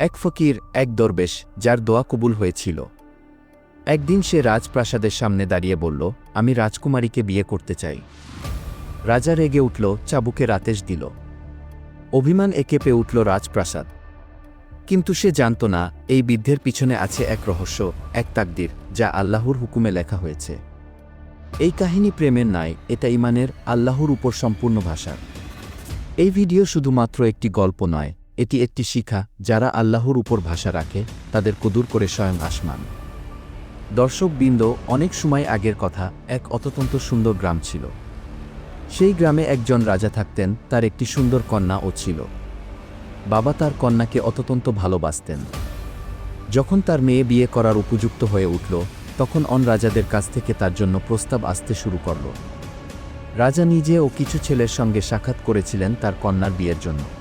এক ফকির, এক দরবেশ, যার দোয়া কবুল হয়েছিল। একদিন সে রাজপ্রাসাদের সামনে দাঁড়িয়ে বলল, আমি রাজকুমারীকে বিয়ে করতে চাই। রাজা রেগে উঠল, চাবুকে রাতেশ দিল। অভিমান একে পেয়ে উঠল রাজপ্রাসাদ। কিন্তু সে জানত না, এই বিদ্ধের পিছনে আছে এক রহস্য, এক তাকদির, যা আল্লাহর হুকুমে লেখা হয়েছে। এই কাহিনী প্রেমের নাই এটা ইমানের আল্লাহর উপর সম্পূর্ণ ভাষা। এই ভিডিও শুধুমাত্র একটি গল্প নয় এটি একটি শিখা যারা আল্লাহর উপর ভাষা রাখে, তাদের কদুর করে স্বয়ং আসমান। দর্শকবৃন্দ, অনেক সময় আগের কথা, এক অততন্ত সুন্দর গ্রাম ছিল। সেই গ্রামে একজন রাজা থাকতেন, তার একটি সুন্দর কন্যা ও ছিল। বাবা তার কন্যাকে অততন্ত ভালোবাসতেন। যখন তার মেয়ে বিয়ে করার উপযুক্ত হয়ে উঠল, তখন অন রাজাদের কাছ থেকে তার জন্য প্রস্তাব আসতে শুরু করল। রাজা নিজে ও কিছু ছেলের সঙ্গে সাক্ষাৎ করেছিলেন তার কন্যার বিয়ের জন্য।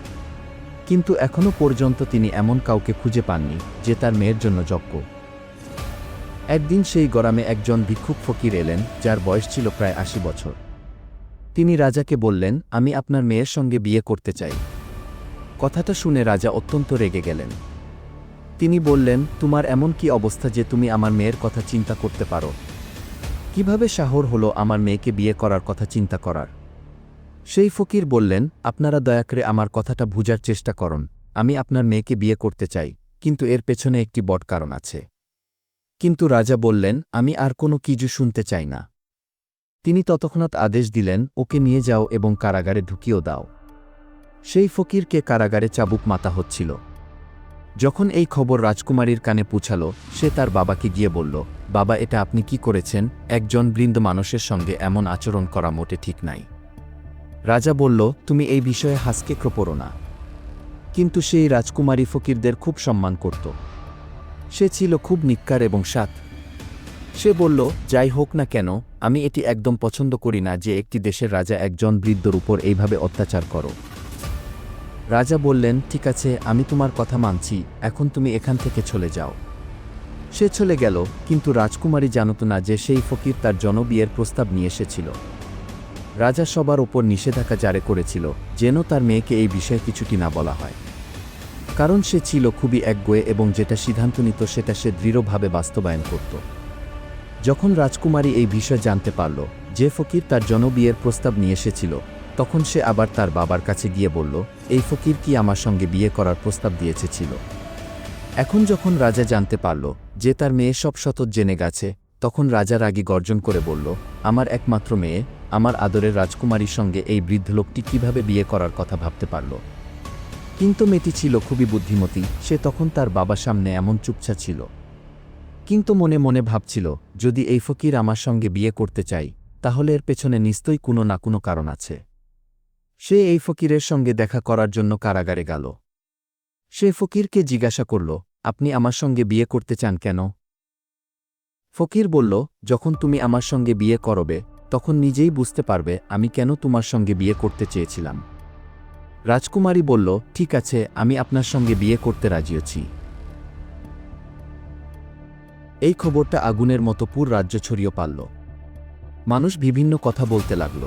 কিন্তু এখনও পর্যন্ত তিনি এমন কাউকে খুঁজে পাননি যে তার মেয়ের জন্য যজ্ঞ একদিন সেই গরামে একজন ভিক্ষুক ফকির এলেন, যার বয়স ছিল প্রায় আশি বছর। তিনি রাজাকে বললেন, আমি আপনার মেয়ের সঙ্গে বিয়ে করতে চাই। কথাটা শুনে রাজা অত্যন্ত রেগে গেলেন। তিনি বললেন, তোমার এমন কি অবস্থা যে তুমি আমার মেয়ের কথা চিন্তা করতে পারো? কীভাবে শাহর হলো আমার মেয়েকে বিয়ে করার কথা চিন্তা করার? সেই ফকির বললেন, আপনারা দয়া করে আমার কথাটা বুঝার চেষ্টা করুন। আমি আপনার মেয়েকে বিয়ে করতে চাই, কিন্তু এর পেছনে একটি বট কারণ আছে। কিন্তু রাজা বললেন, আমি আর কোনো কিছু শুনতে চাই না। তিনি ততক্ষণাৎ আদেশ দিলেন, ওকে নিয়ে যাও এবং কারাগারে ঢুকিয়েও দাও। সেই ফকিরকে কারাগারে চাবুক মাতা হচ্ছিল। যখন এই খবর রাজকুমারীর কানে পুছাল, সে তার বাবাকে গিয়ে বলল, বাবা, এটা আপনি কি করেছেন? একজন বৃন্দ মানুষের সঙ্গে এমন আচরণ করা মোটে ঠিক নাই। রাজা বলল, তুমি এই বিষয়ে হাসকে ক্রোপরো না। কিন্তু সেই রাজকুমারী ফকিরদের খুব সম্মান করত। সে ছিল খুব নিক্কার এবং সাত। সে বলল, যাই হোক না কেন, আমি এটি একদম পছন্দ করি না যে একটি দেশের রাজা একজন বৃদ্ধর উপর এইভাবে অত্যাচার করো। রাজা বললেন, ঠিক আছে, আমি তোমার কথা মানছি, এখন তুমি এখান থেকে চলে যাও। সে চলে গেল, কিন্তু রাজকুমারী জানত না যে সেই ফকির তার জনবিয়ের প্রস্তাব নিয়ে এসেছিল। রাজা সবার ওপর নিষেধাজ্ঞা জারি করেছিল, যেন তার মেয়েকে এই বিষয়ে কিছুটি না বলা হয়। কারণ সে ছিল খুবই একগোয়ে এবং যেটা সিদ্ধান্ত নিত সেটা সে দৃঢ়ভাবে বাস্তবায়ন করত। যখন রাজকুমারী এই বিষয় জানতে পারল, যে ফকির তার জনবিয়ের প্রস্তাব নিয়ে এসেছিল, তখন সে আবার তার বাবার কাছে গিয়ে বলল, এই ফকির কি আমার সঙ্গে বিয়ে করার প্রস্তাব দিয়েছে ছিল? এখন যখন রাজা জানতে পারল, যে তার মেয়ে সব শত জেনে গেছে তখন রাজা রাগী গর্জন করে বলল, আমার একমাত্র মেয়ে, আমার আদরের রাজকুমারীর সঙ্গে এই বৃদ্ধ লোকটি কীভাবে বিয়ে করার কথা ভাবতে পারল? কিন্তু মেয়েটি ছিল খুবই বুদ্ধিমতী, সে তখন তার বাবার সামনে এমন চুপচা ছিল। কিন্তু মনে মনে ভাবছিল, যদি এই ফকির আমার সঙ্গে বিয়ে করতে চাই, তাহলে এর পেছনে নিশ্চয়ই কোনো না কোনো কারণ আছে। সে এই ফকিরের সঙ্গে দেখা করার জন্য কারাগারে গেল। সে ফকিরকে জিজ্ঞাসা করল, আপনি আমার সঙ্গে বিয়ে করতে চান কেন? ফকির বলল, যখন তুমি আমার সঙ্গে বিয়ে করবে, তখন নিজেই বুঝতে পারবে আমি কেন তোমার সঙ্গে বিয়ে করতে চেয়েছিলাম। রাজকুমারী বলল, ঠিক আছে, আমি আপনার সঙ্গে বিয়ে করতে রাজিয়েছি এই খবরটা আগুনের মতো পুর রাজ্য ছড়িয়ে পারল মানুষ বিভিন্ন কথা বলতে লাগল।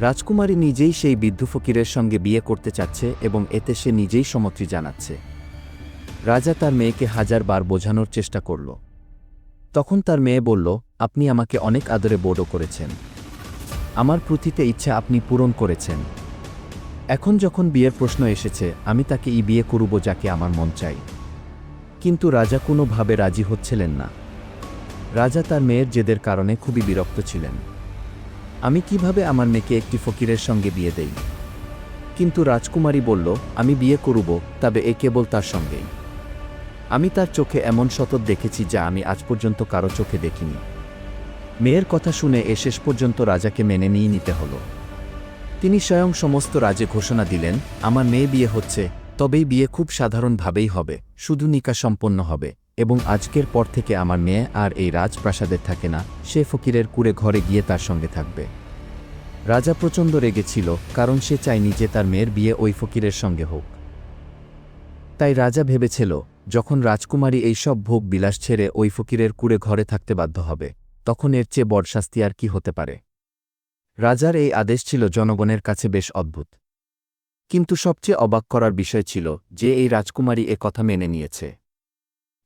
রাজকুমারী নিজেই সেই বৃদ্ধ ফকিরের সঙ্গে বিয়ে করতে চাচ্ছে এবং এতে সে নিজেই সমত্রী জানাচ্ছে। রাজা তার মেয়েকে হাজারবার বোঝানোর চেষ্টা করল। তখন তার মেয়ে বলল, আপনি আমাকে অনেক আদরে বোর্ডও করেছেন। আমার প্রতিতে ইচ্ছা আপনি পূরণ করেছেন। এখন যখন বিয়ের প্রশ্ন এসেছে, আমি তাকে ই বিয়ে করব যাকে আমার মন চাই। কিন্তু রাজা কোনোভাবে রাজি হচ্ছিলেন না। রাজা তার মেয়ের জেদের কারণে খুবই বিরক্ত ছিলেন। আমি কীভাবে আমার মেয়েকে একটি ফকিরের সঙ্গে বিয়ে দেই? কিন্তু রাজকুমারী বলল, আমি বিয়ে করব, তবে এ কেবল তার সঙ্গেই। আমি তার চোখে এমন সতত দেখেছি যা আমি আজ পর্যন্ত কারও চোখে দেখিনি। মেয়ের কথা শুনে এ শেষ পর্যন্ত রাজাকে মেনে নিয়ে নিতে হলো। তিনি স্বয়ং সমস্ত রাজে ঘোষণা দিলেন, আমার মেয়ে বিয়ে হচ্ছে, তবেই বিয়ে খুব সাধারণভাবেই হবে, শুধু নিকা সম্পন্ন হবে, এবং আজকের পর থেকে আমার মেয়ে আর এই রাজপ্রাসাদের থাকে না, সে ফকিরের কুড়ে ঘরে গিয়ে তার সঙ্গে থাকবে। রাজা প্রচণ্ড রেগেছিল কারণ সে চায়নি যে তার মেয়ের বিয়ে ওই ফকিরের সঙ্গে হোক। তাই রাজা ভেবেছিল যখন রাজকুমারী এইসব ভোগ বিলাস ছেড়ে ওই ফকিরের কুড়ে ঘরে থাকতে বাধ্য হবে, তখন এর চেয়ে বড় শাস্তি আর কি হতে পারে? রাজার এই আদেশ ছিল জনগণের কাছে বেশ অদ্ভুত। কিন্তু সবচেয়ে অবাক করার বিষয় ছিল যে এই রাজকুমারী এ কথা মেনে নিয়েছে।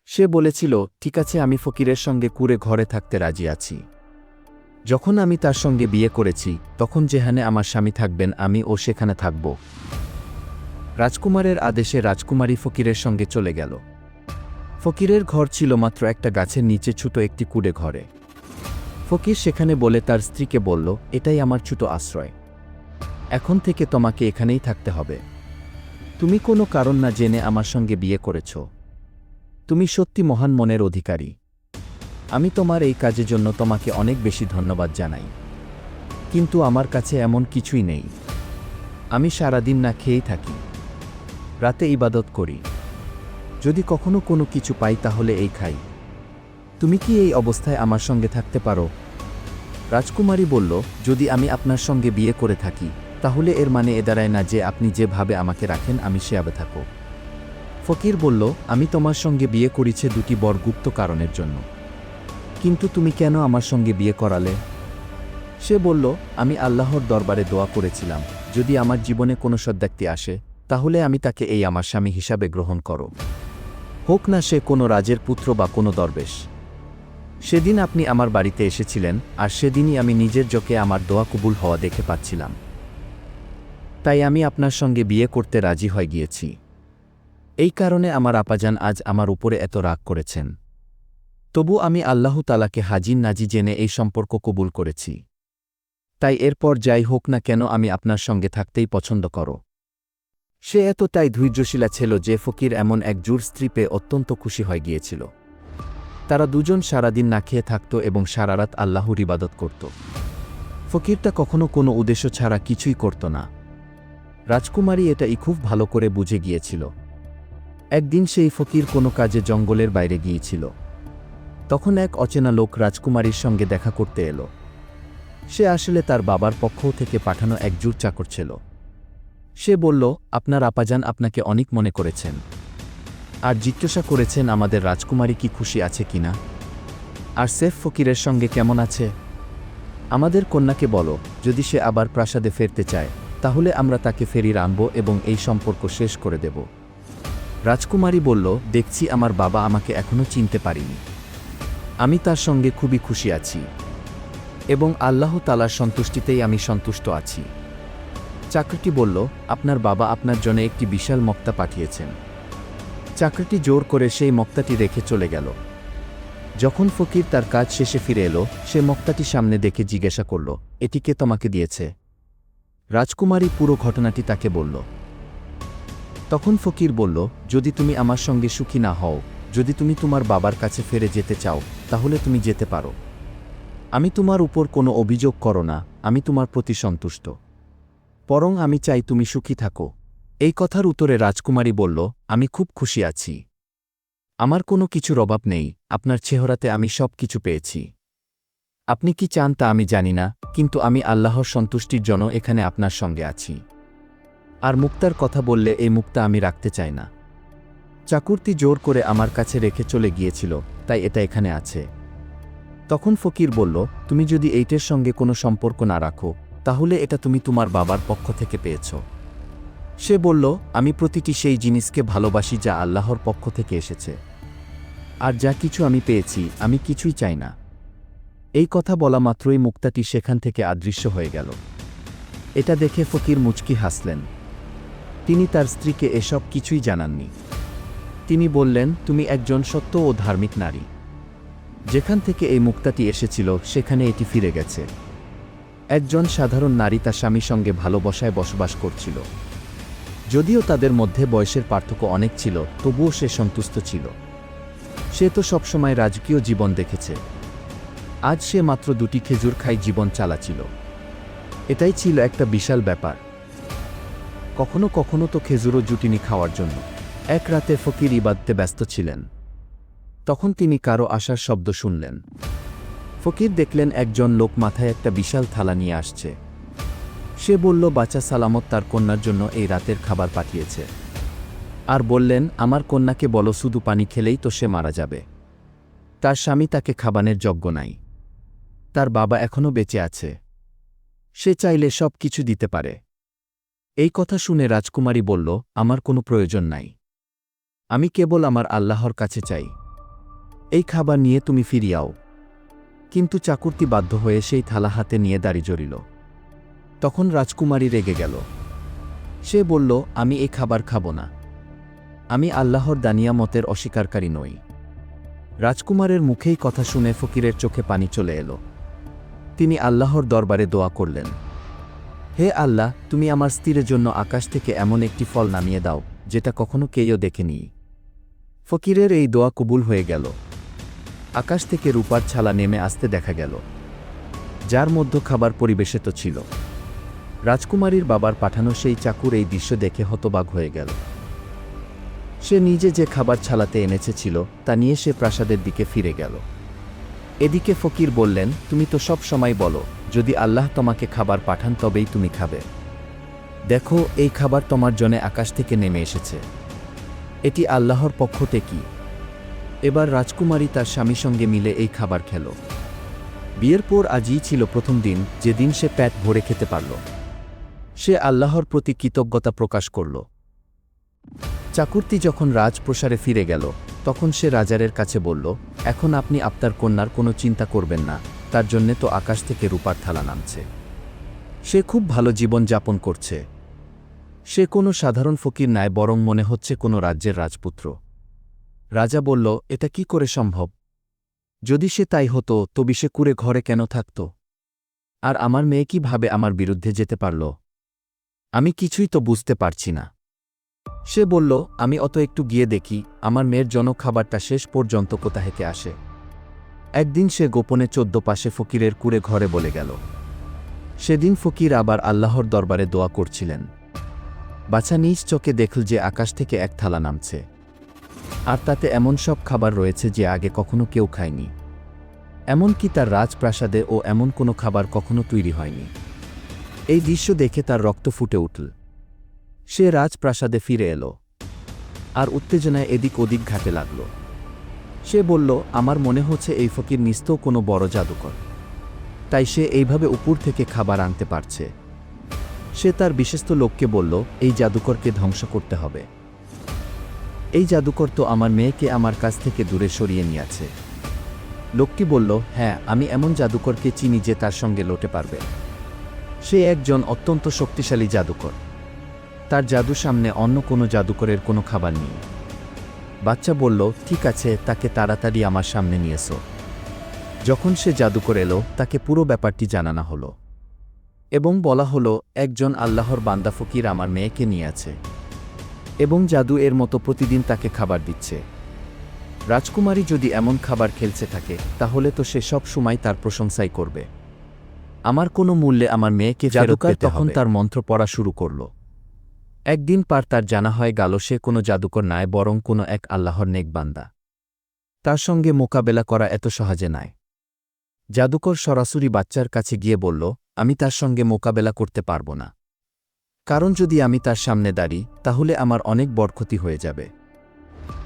সে বলেছিল, ঠিক আছে, আমি ফকিরের সঙ্গে কুরে ঘরে থাকতে রাজি আছি। যখন আমি তার সঙ্গে বিয়ে করেছি, তখন যেখানে আমার স্বামী থাকবেন, আমি ও সেখানে থাকব। রাজকুমারের আদেশে রাজকুমারী ফকিরের সঙ্গে চলে গেল। ফকিরের ঘর ছিল মাত্র একটা গাছের নিচে ছোট একটি কুড়ে ঘরে। ফকির সেখানে বলে তার স্ত্রীকে বলল, এটাই আমার ছোট আশ্রয়। এখন থেকে তোমাকে এখানেই থাকতে হবে। তুমি কোনো কারণ না জেনে আমার সঙ্গে বিয়ে করেছ। তুমি সত্যি মহান মনের অধিকারী। আমি তোমার এই কাজের জন্য তোমাকে অনেক বেশি ধন্যবাদ জানাই। কিন্তু আমার কাছে এমন কিছুই নেই। আমি সারাদিন না খেয়েই থাকি। রাতে ইবাদত করি। যদি কখনো কোনো কিছু পাই তাহলে এই খাই। তুমি কি এই অবস্থায় আমার সঙ্গে থাকতে পারো? রাজকুমারী বলল, যদি আমি আপনার সঙ্গে বিয়ে করে থাকি, তাহলে এর মানে এ দাঁড়ায় না যে আপনি যেভাবে আমাকে রাখেন আমি সেভাবে থাকো ফকির বলল, আমি তোমার সঙ্গে বিয়ে করেছে দুটি বড় গুপ্ত কারণের জন্য। কিন্তু তুমি কেন আমার সঙ্গে বিয়ে করালে? সে বলল, আমি আল্লাহর দরবারে দোয়া করেছিলাম, যদি আমার জীবনে কোনো সদ্ব্যক্তি আসে তাহলে আমি তাকে এই আমার স্বামী হিসাবে গ্রহণ করো। হোক না সে কোনো রাজের পুত্র বা কোনো দরবেশ। সেদিন আপনি আমার বাড়িতে এসেছিলেন, আর সেদিনই আমি নিজের চোখে আমার দোয়া কবুল হওয়া দেখে পাচ্ছিলাম। তাই আমি আপনার সঙ্গে বিয়ে করতে রাজি হয়ে গিয়েছি। এই কারণে আমার আপাজান আজ আমার উপরে এত রাগ করেছেন। তবু আমি আল্লাহ তালাকে হাজির নাজি জেনে এই সম্পর্ক কবুল করেছি। তাই এরপর যাই হোক না কেন আমি আপনার সঙ্গে থাকতেই পছন্দ করো। সে এতটাই ধৈর্যশীলা ছিল যে ফকির এমন এক জোর স্ত্রী পেয়ে অত্যন্ত খুশি হয়ে গিয়েছিল। তারা দুজন সারাদিন না খেয়ে থাকত এবং সারারাত আল্লাহর ইবাদত করত। ফকিরটা কখনো কোনো উদ্দেশ্য ছাড়া কিছুই করত না। রাজকুমারী এটাই খুব ভালো করে বুঝে গিয়েছিল। একদিন সেই ফকির কোনো কাজে জঙ্গলের বাইরে গিয়েছিল। তখন এক অচেনা লোক রাজকুমারীর সঙ্গে দেখা করতে এলো। সে আসলে তার বাবার পক্ষ থেকে পাঠানো এক জুর চাকর ছিল। সে বলল, আপনার আপাজান আপনাকে অনেক মনে করেছেন। আর জিজ্ঞাসা করেছেন, আমাদের রাজকুমারী কি খুশি আছে কিনা আর সেফ ফকিরের সঙ্গে কেমন আছে? আমাদের কন্যাকে বলো, যদি সে আবার প্রাসাদে ফেরতে চায়, তাহলে আমরা তাকে ফেরিয়ে আনব এবং এই সম্পর্ক শেষ করে দেব। রাজকুমারী বলল, দেখছি আমার বাবা আমাকে এখনও চিনতে পারিনি। আমি তার সঙ্গে খুবই খুশি আছি এবং আল্লাহ তালার সন্তুষ্টিতেই আমি সন্তুষ্ট আছি। চাকরিটি বলল, আপনার বাবা আপনার জন্য একটি বিশাল মক্তা পাঠিয়েছেন। চাকরিটি জোর করে সেই মক্তাটি রেখে চলে গেল। যখন ফকির তার কাজ শেষে ফিরে এলো, সে মক্তাটি সামনে দেখে জিজ্ঞাসা করল, এটি কে তোমাকে দিয়েছে? রাজকুমারী পুরো ঘটনাটি তাকে বলল। তখন ফকির বলল, যদি তুমি আমার সঙ্গে সুখী না হও, যদি তুমি তোমার বাবার কাছে ফিরে যেতে চাও, তাহলে তুমি যেতে পারো। আমি তোমার উপর কোনো অভিযোগ করো না, আমি তোমার প্রতি সন্তুষ্ট। বরং আমি চাই তুমি সুখী থাকো। এই কথার উত্তরে রাজকুমারী বলল, আমি খুব খুশি আছি। আমার কোনো কিছুর অভাব নেই, আপনার চেহারাতে আমি সব কিছু পেয়েছি। আপনি কি চান তা আমি জানি না, কিন্তু আমি আল্লাহর সন্তুষ্টির জন্য এখানে আপনার সঙ্গে আছি। আর মুক্তার কথা বললে এই মুক্তা আমি রাখতে চাই না। চাকুরটি জোর করে আমার কাছে রেখে চলে গিয়েছিল, তাই এটা এখানে আছে। তখন ফকির বলল, তুমি যদি এইটের সঙ্গে কোনো সম্পর্ক না রাখো তাহলে এটা তুমি তোমার বাবার পক্ষ থেকে পেয়েছ। সে বলল, আমি প্রতিটি সেই জিনিসকে ভালোবাসি যা আল্লাহর পক্ষ থেকে এসেছে। আর যা কিছু আমি পেয়েছি, আমি কিছুই চাই না। এই কথা বলা মাত্রই মুক্তাটি সেখান থেকে আদৃশ্য হয়ে গেল। এটা দেখে ফকির মুচকি হাসলেন। তিনি তার স্ত্রীকে এসব কিছুই জানাননি। তিনি বললেন, তুমি একজন সত্য ও ধার্মিক নারী। যেখান থেকে এই মুক্তাটি এসেছিল, সেখানে এটি ফিরে গেছে। একজন সাধারণ নারী তার স্বামীর সঙ্গে ভালোবাসায় বসবাস করছিল। যদিও তাদের মধ্যে বয়সের পার্থক্য অনেক ছিল, তবুও সে সন্তুষ্ট ছিল। সে তো সবসময় রাজকীয় জীবন দেখেছে। আজ সে মাত্র দুটি খেজুর খাই জীবন চালাছিল এটাই ছিল একটা বিশাল ব্যাপার। কখনো কখনো তো খেজুরও জুটিনি খাওয়ার জন্য। এক রাতে ফকির ইবাদতে ব্যস্ত ছিলেন। তখন তিনি কারও আসার শব্দ শুনলেন। ফকির দেখলেন একজন লোক মাথায় একটা বিশাল থালা নিয়ে আসছে। সে বলল, বাচ্চা সালামত তার কন্যার জন্য এই রাতের খাবার পাঠিয়েছে। আর বললেন, আমার কন্যাকে বলো, শুধু পানি খেলেই তো সে মারা যাবে। তার স্বামী তাকে খাবানের যজ্ঞ নাই। তার বাবা এখনও বেঁচে আছে। সে চাইলে সব কিছু দিতে পারে। এই কথা শুনে রাজকুমারী বলল, আমার কোনো প্রয়োজন নাই। আমি কেবল আমার আল্লাহর কাছে চাই। এই খাবার নিয়ে তুমি ফিরিয়াও কিন্তু চাকুরটি বাধ্য হয়ে সেই থালা হাতে নিয়ে দাড়ি জড়িল। তখন রাজকুমারী রেগে গেল। সে বলল, আমি এ খাবার খাব না। আমি আল্লাহর দানিয়ামতের অস্বীকারী নই। রাজকুমারের মুখেই কথা শুনে ফকিরের চোখে পানি চলে এলো। তিনি আল্লাহর দরবারে দোয়া করলেন, হে আল্লাহ, তুমি আমার স্ত্রীর জন্য আকাশ থেকে এমন একটি ফল নামিয়ে দাও, যেটা কখনো কেউ দেখেনি। ফকিরের এই দোয়া কবুল হয়ে গেল। আকাশ থেকে রূপার ছালা নেমে আসতে দেখা গেল, যার মধ্যে খাবার পরিবেশিত ছিল। রাজকুমারীর বাবার পাঠানো সেই চাকুর এই দৃশ্য দেখে হতবাক হয়ে গেল। সে নিজে যে খাবার ছালাতে এনেছেছিল তা নিয়ে সে প্রাসাদের দিকে ফিরে গেল। এদিকে ফকির বললেন, তুমি তো সব সময় বলো, যদি আল্লাহ তোমাকে খাবার পাঠান তবেই তুমি খাবে। দেখো, এই খাবার তোমার জন্য আকাশ থেকে নেমে এসেছে। এটি আল্লাহর পক্ষ থেকে এবার রাজকুমারী তার স্বামীর সঙ্গে মিলে এই খাবার খেল। বিয়ের পর আজই ছিল প্রথম দিন, যেদিন সে প্যাট ভরে খেতে পারল। সে আল্লাহর প্রতি কৃতজ্ঞতা প্রকাশ করল। চাকুরটি যখন রাজপ্রসারে ফিরে গেল, তখন সে রাজারের কাছে বলল, এখন আপনি আপনার কন্যার কোনো চিন্তা করবেন না, তার জন্যে তো আকাশ থেকে রূপার থালা নামছে। সে খুব ভালো জীবন যাপন করছে। সে কোনো সাধারণ ফকির নয় বরং মনে হচ্ছে কোনো রাজ্যের রাজপুত্র। রাজা বলল, এটা কি করে সম্ভব? যদি সে তাই হতো, তবে সে কুড়ে ঘরে কেন থাকত? আর আমার মেয়ে কীভাবে আমার বিরুদ্ধে যেতে পারল? আমি কিছুই তো বুঝতে পারছি না। সে বলল, আমি অত একটু গিয়ে দেখি, আমার মেয়ের জন্য খাবারটা শেষ পর্যন্ত কোথা থেকে আসে? একদিন সে গোপনে চোদ্দ পাশে ফকিরের কুড়ে ঘরে বলে গেল। সেদিন ফকির আবার আল্লাহর দরবারে দোয়া করছিলেন। বাছা নিজ চোখে দেখল যে আকাশ থেকে এক থালা নামছে। আর তাতে এমন সব খাবার রয়েছে যে আগে কখনো কেউ খায়নি। এমনকি তার রাজপ্রাসাদে ও এমন কোনো খাবার কখনো তৈরি হয়নি। এই দৃশ্য দেখে তার রক্ত ফুটে উঠল। সে রাজপ্রাসাদে ফিরে এলো। আর উত্তেজনায় এদিক ওদিক ঘাটে লাগল। সে বলল, আমার মনে হচ্ছে এই ফকির নিস্তেও কোনো বড় জাদুকর। তাই সে এইভাবে উপর থেকে খাবার আনতে পারছে। সে তার বিশেষত লোককে বলল, এই জাদুকরকে ধ্বংস করতে হবে। এই জাদুকর তো আমার মেয়েকে আমার কাছ থেকে দূরে সরিয়ে নিয়েছে। লোকটি বলল হ্যাঁ আমি এমন জাদুকরকে চিনি যে তার সঙ্গে লোটে পারবে। সে একজন অত্যন্ত শক্তিশালী জাদুকর। তার জাদু সামনে অন্য কোনো জাদুকরের কোনো খাবার নেই। বাচ্চা বলল, ঠিক আছে, তাকে তাড়াতাড়ি আমার সামনে নিয়ে এসো। যখন সে জাদুকর এলো, তাকে পুরো ব্যাপারটি জানানো হলো এবং বলা হলো, একজন আল্লাহর বান্দা ফকির আমার মেয়েকে নিয়ে আছে। এবং জাদু এর মতো প্রতিদিন তাকে খাবার দিচ্ছে। রাজকুমারী যদি এমন খাবার খেলছে থাকে তাহলে তো সে সব সময় তার প্রশংসাই করবে। আমার কোনো মূল্যে আমার মেয়েকে জাদুকার তখন তার মন্ত্র পড়া শুরু করল। একদিন পার তার জানা হয় গেল সে কোনো জাদুকর নয় বরং কোনো এক আল্লাহর নেকবান্দা। তার সঙ্গে মোকাবেলা করা এত সহজে নয় জাদুকর সরাসরি বাচ্চার কাছে গিয়ে বলল আমি তার সঙ্গে মোকাবেলা করতে পারব না। কারণ যদি আমি তার সামনে দাঁড়ি, তাহলে আমার অনেক বড় ক্ষতি হয়ে যাবে।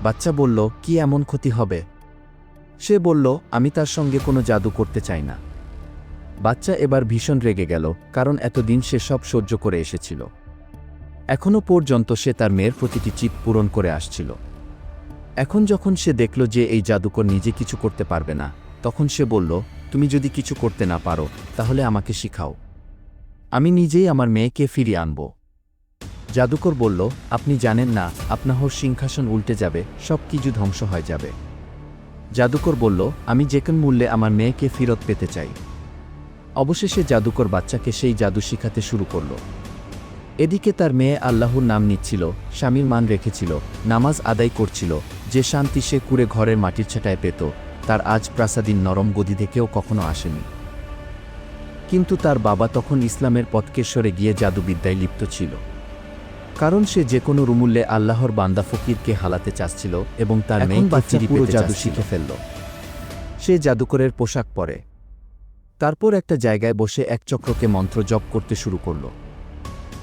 বাচ্চা বলল, কি এমন ক্ষতি হবে? সে বলল, আমি তার সঙ্গে কোনো জাদু করতে চাই না। বাচ্চা এবার ভীষণ রেগে গেল, কারণ এতদিন সে সব সহ্য করে এসেছিল। এখনও পর্যন্ত সে তার মেয়ের প্রতিটি চিপ পূরণ করে আসছিল। এখন যখন সে দেখল যে এই জাদুকর নিজে কিছু করতে পারবে না, তখন সে বলল, তুমি যদি কিছু করতে না পারো, তাহলে আমাকে শিখাও। আমি নিজেই আমার মেয়েকে ফিরিয়ে আনব। জাদুকর বলল, আপনি জানেন না, আপনার সিংহাসন উল্টে যাবে, সব কিছু ধ্বংস হয়ে যাবে। জাদুকর বলল, আমি যে কোন মূল্যে আমার মেয়েকে ফেরত পেতে চাই। অবশেষে জাদুকর বাচ্চাকে সেই জাদু শিখাতে শুরু করল। এদিকে তার মেয়ে আল্লাহর নাম নিচ্ছিল, স্বামীর মান রেখেছিল, নামাজ আদায় করছিল, যে শান্তি সে কুড়ে ঘরের মাটির ছাটায় পেত, তার আজ প্রাসাদীন নরম গদি থেকেও কখনো আসেনি। কিন্তু তার বাবা তখন ইসলামের পথকে সরে গিয়ে জাদুবিদ্যায় লিপ্ত ছিল। কারণ সে যে কোনো রুমুল্যে আল্লাহর বান্দা ফকিরকে হালাতে চাচ্ছিল এবং তার মেয়ে বাচ্চা পুরো জাদু শিখে ফেলল। সে জাদুকরের পোশাক পরে। তারপর একটা জায়গায় বসে এক চক্রকে মন্ত্র জপ করতে শুরু করল।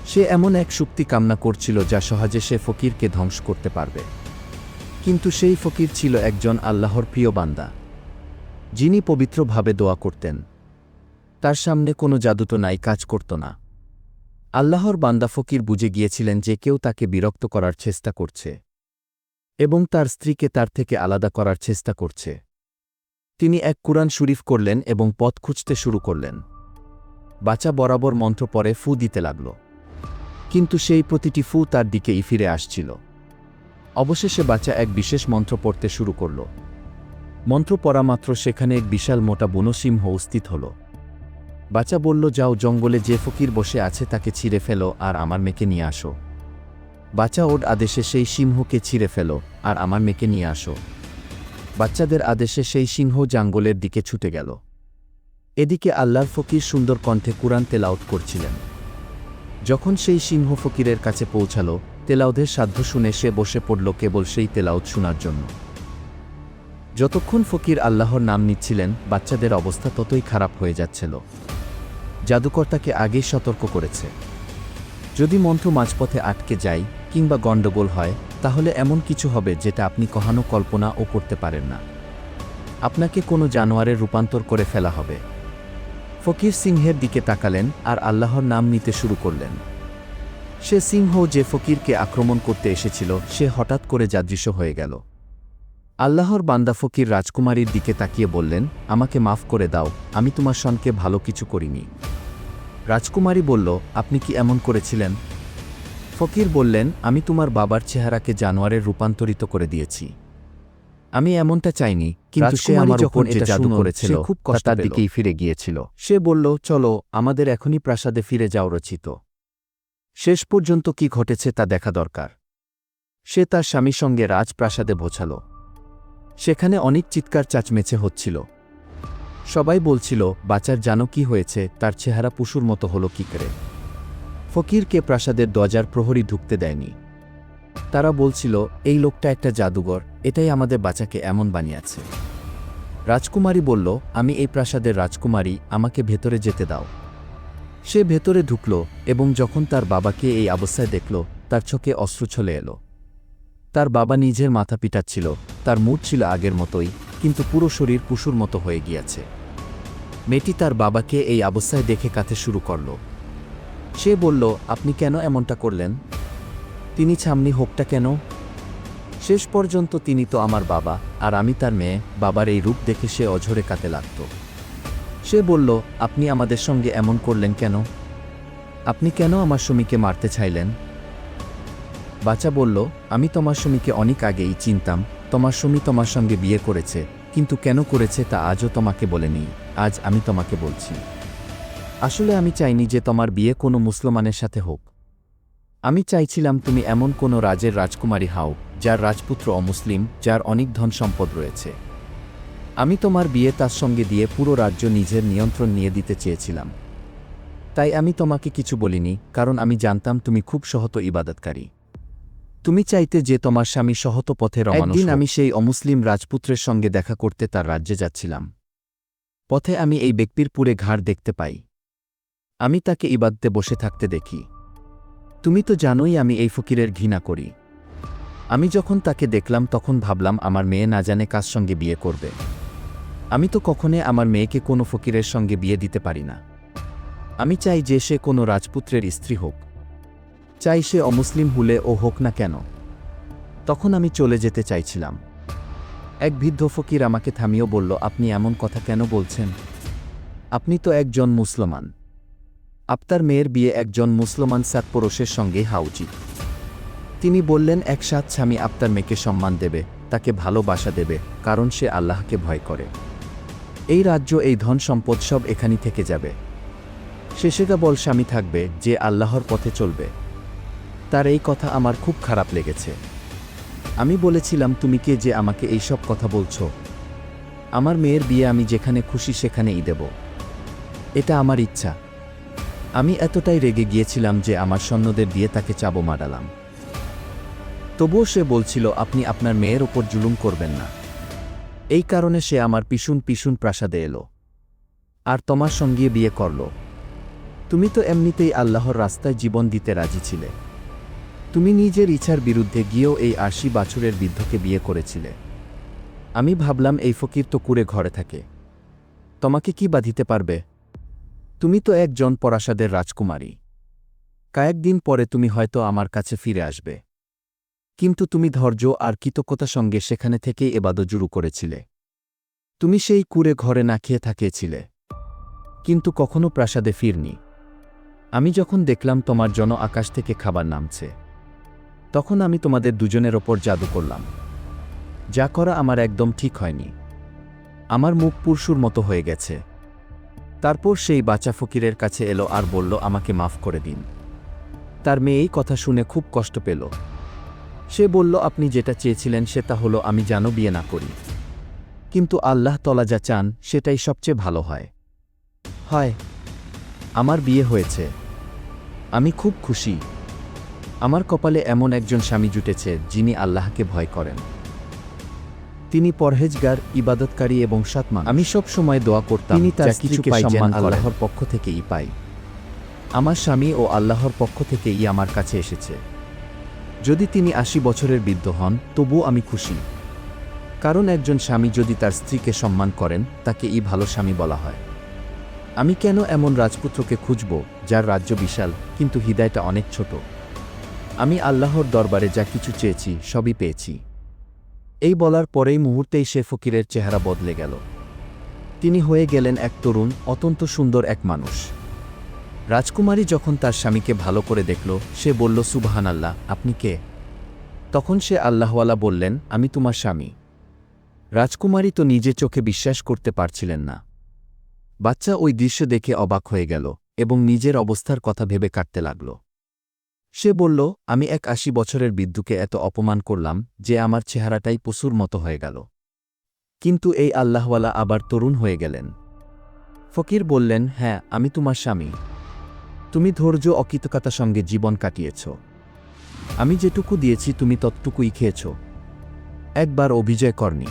সে এমন এক শক্তি কামনা করছিল যা সহজে সে ফকিরকে ধ্বংস করতে পারবে। কিন্তু সেই ফকির ছিল একজন আল্লাহর প্রিয় বান্দা যিনি পবিত্রভাবে দোয়া করতেন। তার সামনে কোনো জাদু তো নাই, কাজ করত না। আল্লাহর বান্দা ফকির বুঝে গিয়েছিলেন যে কেউ তাকে বিরক্ত করার চেষ্টা করছে এবং তার স্ত্রীকে তার থেকে আলাদা করার চেষ্টা করছে। তিনি এক কুরআন শরীফ করলেন এবং পথ খুঁজতে শুরু করলেন। বাচ্চা বরাবর মন্ত্র পরে ফু দিতে লাগল। কিন্তু সেই প্রতিটি ফু তার দিকেই ফিরে আসছিল। অবশেষে বাচ্চা এক বিশেষ মন্ত্র পড়তে শুরু করল। মন্ত্র পড়া মাত্র সেখানে এক বিশাল মোটা বনসিংহ উপস্থিত হল। বাচ্চা বলল, যাও জঙ্গলে যে ফকির বসে আছে তাকে ছিঁড়ে ফেলো আর আমার মেয়েকে নিয়ে আসো। বাচ্চা ওর আদেশে সেই সিংহকে ছিঁড়ে ফেলো আর আমার মেয়েকে নিয়ে আসো। বাচ্চাদের আদেশে সেই সিংহ জঙ্গলের দিকে ছুটে গেল। এদিকে আল্লাহর ফকির সুন্দর কণ্ঠে কুরআন তেলাউত করছিলেন। যখন সেই সিংহ ফকিরের কাছে পৌঁছাল তেলাউদের সাধ্য শুনে সে বসে পড়ল কেবল সেই তেলাউত শোনার জন্য। যতক্ষণ ফকির আল্লাহর নাম নিচ্ছিলেন, বাচ্চাদের অবস্থা ততই খারাপ হয়ে যাচ্ছিল। জাদুকর তাকে আগেই সতর্ক করেছে। যদি মন্ত্র মাঝপথে আটকে যায় কিংবা গণ্ডগোল হয়, তাহলে এমন কিছু হবে যেটা আপনি কখনো কল্পনা ও করতে পারেন না। আপনাকে কোনো জানোয়ারের রূপান্তর করে ফেলা হবে। ফকির সিংহের দিকে তাকালেন আর আল্লাহর নাম নিতে শুরু করলেন। সে সিংহ যে ফকিরকে আক্রমণ করতে এসেছিল, সে হঠাৎ করে যাদৃশ্য হয়ে গেল। আল্লাহর বান্দা ফকির রাজকুমারীর দিকে তাকিয়ে বললেন আমাকে মাফ করে দাও আমি তোমার সনকে ভালো কিছু করিনি। রাজকুমারী বলল আপনি কি এমন করেছিলেন? ফকির বললেন আমি তোমার বাবার চেহারাকে জানোয়ারের রূপান্তরিত করে দিয়েছি। আমি এমনটা চাইনি কিন্তু সে আমার এটা এটা জাদু করেছিল খুব কষ্ট তার পেল। দিকেই ফিরে গিয়েছিল। সে বলল চলো আমাদের এখনই প্রাসাদে ফিরে যাও রচিত। শেষ পর্যন্ত কি ঘটেছে তা দেখা দরকার। সে তার স্বামীর সঙ্গে রাজপ্রাসাদে বোঝাল সেখানে অনেক চিৎকার চাচমেচে হচ্ছিল। সবাই বলছিল, বাচার জানো কি হয়েছে? তার চেহারা পশুর মতো হলো কি করে? ফকিরকে প্রাসাদের দরজার প্রহরী ঢুকতে দেয়নি। তারা বলছিল, এই লোকটা একটা জাদুঘর, এটাই আমাদের বাচ্চাকে এমন বানিয়েছে। রাজকুমারী বলল, আমি এই প্রাসাদের রাজকুমারী, আমাকে ভেতরে যেতে দাও। সে ভেতরে ঢুকল এবং যখন তার বাবাকে এই অবস্থায় দেখল, তার চোখে অশ্রু চলে এলো। তার বাবা নিজের মাথা পিটাচ্ছিল তার মুড ছিল আগের মতোই, কিন্তু পুরো শরীর পুশুর মতো হয়ে গিয়েছে। মেয়েটি তার বাবাকে এই অবস্থায় দেখে কাঁদতে শুরু করল। সে বলল, আপনি কেন এমনটা করলেন? তিনি ছামনি হোকটা কেন? শেষ পর্যন্ত তিনি তো আমার বাবা, আর আমি তার মেয়ে, বাবার এই রূপ দেখে সে অঝরে কাতে লাগত সে বলল, আপনি আমাদের সঙ্গে এমন করলেন কেন? আপনি কেন আমার স্বামীকে মারতে চাইলেন? বাচ্চা বলল, আমি তোমার স্বামীকে অনেক আগেই চিনতাম তোমার সুমি তোমার সঙ্গে বিয়ে করেছে, কিন্তু কেন করেছে তা আজও তোমাকে বলেনি, আজ আমি তোমাকে বলছি। আসলে আমি চাইনি যে তোমার বিয়ে কোনো মুসলমানের সাথে হোক। আমি চাইছিলাম তুমি এমন কোনো রাজের রাজকুমারী হাও, যার রাজপুত্র অমুসলিম, যার অনেক ধন সম্পদ রয়েছে। আমি তোমার বিয়ে তার সঙ্গে দিয়ে পুরো রাজ্য নিজের নিয়ন্ত্রণ নিয়ে দিতে চেয়েছিলাম। তাই আমি তোমাকে কিছু বলিনি, কারণ আমি জানতাম তুমি খুব সহত ইবাদতকারী। তুমি চাইতে যে তোমার স্বামী সহত পথে একদিন আমি সেই অমুসলিম রাজপুত্রের সঙ্গে দেখা করতে তার রাজ্যে যাচ্ছিলাম। পথে আমি এই ব্যক্তির পুরে ঘাড় দেখতে পাই। আমি তাকে ইবাদতে বসে থাকতে দেখি। তুমি তো জানোই আমি এই ফকিরের ঘৃণা করি। আমি যখন তাকে দেখলাম তখন ভাবলাম আমার মেয়ে না জানে কার সঙ্গে বিয়ে করবে। আমি তো কখনে আমার মেয়েকে কোনো ফকিরের সঙ্গে বিয়ে দিতে পারি না। আমি চাই যে সে কোনো রাজপুত্রের স্ত্রী হোক। চাই সে অমুসলিম হলে ও হোক না কেন। তখন আমি চলে যেতে চাইছিলাম। এক বৃদ্ধ ফকির আমাকে থামিয়েও বলল, আপনি এমন কথা কেন বলছেন? আপনি তো একজন মুসলমান। আপনার মেয়ের বিয়ে একজন মুসলমান সাতপরশের সঙ্গে উচিত। তিনি বললেন একসাথ স্বামী আপনার মেয়েকে সম্মান দেবে, তাকে ভালোবাসা দেবে, কারণ সে আল্লাহকে ভয় করে। এই রাজ্য, এই ধন সম্পদ সব এখানি থেকে যাবে। শেষেটা বল স্বামী থাকবে, যে আল্লাহর পথে চলবে। তার এই কথা আমার খুব খারাপ লেগেছে। আমি বলেছিলাম, তুমি কে যে আমাকে এই সব কথা বলছো? আমার মেয়ের বিয়ে আমি যেখানে খুশি সেখানেই দেব। এটা আমার ইচ্ছা। আমি এতটাই রেগে গিয়েছিলাম যে আমার সৈন্যদের দিয়ে তাকে চাবো মারালাম। তবুও সে বলছিল, আপনি আপনার মেয়ের ওপর জুলুম করবেন না। এই কারণে সে আমার পিছুন পিছুন প্রাসাদে এলো। আর তোমার সঙ্গে বিয়ে করল। তুমি তো এমনিতেই আল্লাহর রাস্তায় জীবন দিতে রাজি ছিলে। তুমি নিজের ইচ্ছার বিরুদ্ধে গিয়েও এই আশি বাছুরের বৃদ্ধকে বিয়ে করেছিলে। আমি ভাবলাম এই ফকির তো কুড়ে ঘরে থাকে। তোমাকে কি বাঁধিতে পারবে? তুমি তো একজন পরাসাদের রাজকুমারী। কয়েকদিন পরে তুমি হয়তো আমার কাছে ফিরে আসবে। কিন্তু তুমি ধৈর্য আর কৃতজ্ঞতা সঙ্গে সেখানে থেকেই এবাদ জুরু করেছিলে। তুমি সেই কুড়ে ঘরে না খেয়ে থাকিয়েছিলে। কিন্তু কখনো প্রাসাদে ফিরনি। আমি যখন দেখলাম তোমার জন আকাশ থেকে খাবার নামছে। তখন আমি তোমাদের দুজনের ওপর জাদু করলাম। যা করা আমার একদম ঠিক হয়নি। আমার মুখ পুরশুর মতো হয়ে গেছে। তারপর সেই বাচ্চা ফকিরের কাছে এলো আর বলল, আমাকে মাফ করে দিন। তার মেয়ে এই কথা শুনে খুব কষ্ট পেল। সে বলল, আপনি যেটা চেয়েছিলেন সেটা হলো, আমি যেন বিয়ে না করি। কিন্তু আল্লাহ তলা যা চান, সেটাই সবচেয়ে ভালো হয়। হয়, আমার বিয়ে হয়েছে। আমি খুব খুশি। আমার কপালে এমন একজন স্বামী জুটেছে যিনি আল্লাহকে ভয় করেন। তিনি পরহেজগার ইবাদতকারী এবং সাতমা আমি সব সময় দোয়া করতাম তিনি তার কিছু পাই যেন আল্লাহর পক্ষ থেকেই পাই। আমার স্বামী ও আল্লাহর পক্ষ থেকেই আমার কাছে এসেছে। যদি তিনি আশি বছরের বৃদ্ধ হন তবুও আমি খুশি। কারণ একজন স্বামী যদি তার স্ত্রীকে সম্মান করেন তাকে ই ভালো স্বামী বলা হয়। আমি কেন এমন রাজপুত্রকে খুঁজব যার রাজ্য বিশাল কিন্তু হৃদয়টা অনেক ছোট? আমি আল্লাহর দরবারে যা কিছু চেয়েছি, সবই পেয়েছি। এই বলার পরেই মুহূর্তেই সে ফকিরের চেহারা বদলে গেল। তিনি হয়ে গেলেন এক তরুণ, অত্যন্ত সুন্দর এক মানুষ। রাজকুমারী যখন তার স্বামীকে ভালো করে দেখল, সে বলল সুবাহান আল্লাহ আপনি কে? তখন সে আল্লাহওয়ালা বললেন, আমি তোমার স্বামী। রাজকুমারী তো নিজে চোখে বিশ্বাস করতে পারছিলেন না। বাচ্চা ওই দৃশ্য দেখে অবাক হয়ে গেল এবং নিজের অবস্থার কথা ভেবে কাটতে লাগল। সে বলল, আমি এক আশি বছরের বিদ্যুকে এত অপমান করলাম যে আমার চেহারাটাই পশুর মতো হয়ে গেল। কিন্তু এই আল্লাহওয়ালা আবার তরুণ হয়ে গেলেন। ফকির বললেন হ্যাঁ আমি তোমার স্বামী। তুমি ধৈর্য অকৃতকতার সঙ্গে জীবন কাটিয়েছ। আমি যেটুকু দিয়েছি তুমি ততটুকুই খেয়েছ। একবার অভিজয় করনি।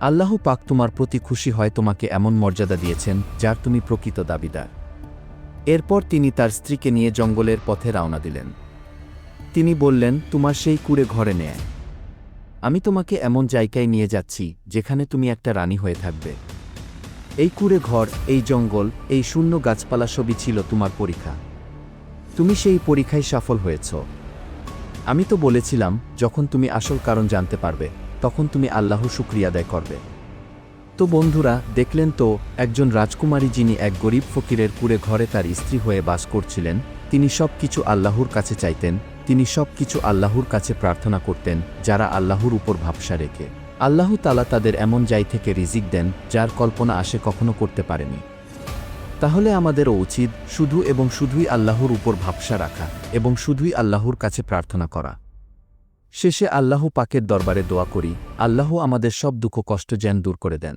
আল্লাহ পাক তোমার প্রতি খুশি হয়, তোমাকে এমন মর্যাদা দিয়েছেন যার তুমি প্রকৃত দাবিদার। এরপর তিনি তার স্ত্রীকে নিয়ে জঙ্গলের পথে রওনা দিলেন। তিনি বললেন, তোমার সেই কুড়ে ঘরে নেয় আমি তোমাকে এমন জায়গায় নিয়ে যাচ্ছি, যেখানে তুমি একটা রানী হয়ে থাকবে। এই কুড়ে ঘর, এই জঙ্গল, এই শূন্য গাছপালা সবই ছিল তোমার পরীক্ষা। তুমি সেই পরীক্ষায় সফল হয়েছ। আমি তো বলেছিলাম, যখন তুমি আসল কারণ জানতে পারবে, তখন তুমি আল্লাহ শুক্রিয়া আদায় করবে। তো বন্ধুরা, দেখলেন তো, একজন রাজকুমারী যিনি এক গরিব ফকিরের কুড়ে ঘরে তার স্ত্রী হয়ে বাস করছিলেন, তিনি সব কিছু আল্লাহর কাছে চাইতেন, তিনি সব কিছু আল্লাহর কাছে প্রার্থনা করতেন, যারা আল্লাহর উপর ভাবসা রেখে। আল্লাহ তালা তাদের এমন যাই থেকে রিজিক দেন, যার কল্পনা আসে কখনো করতে পারেনি। তাহলে আমাদেরও উচিত শুধু এবং শুধুই আল্লাহর উপর ভাবসা রাখা, এবং শুধুই আল্লাহর কাছে প্রার্থনা করা। শেষে আল্লাহ পাকের দরবারে দোয়া করি, আল্লাহ আমাদের সব দুঃখ কষ্ট যেন দূর করে দেন।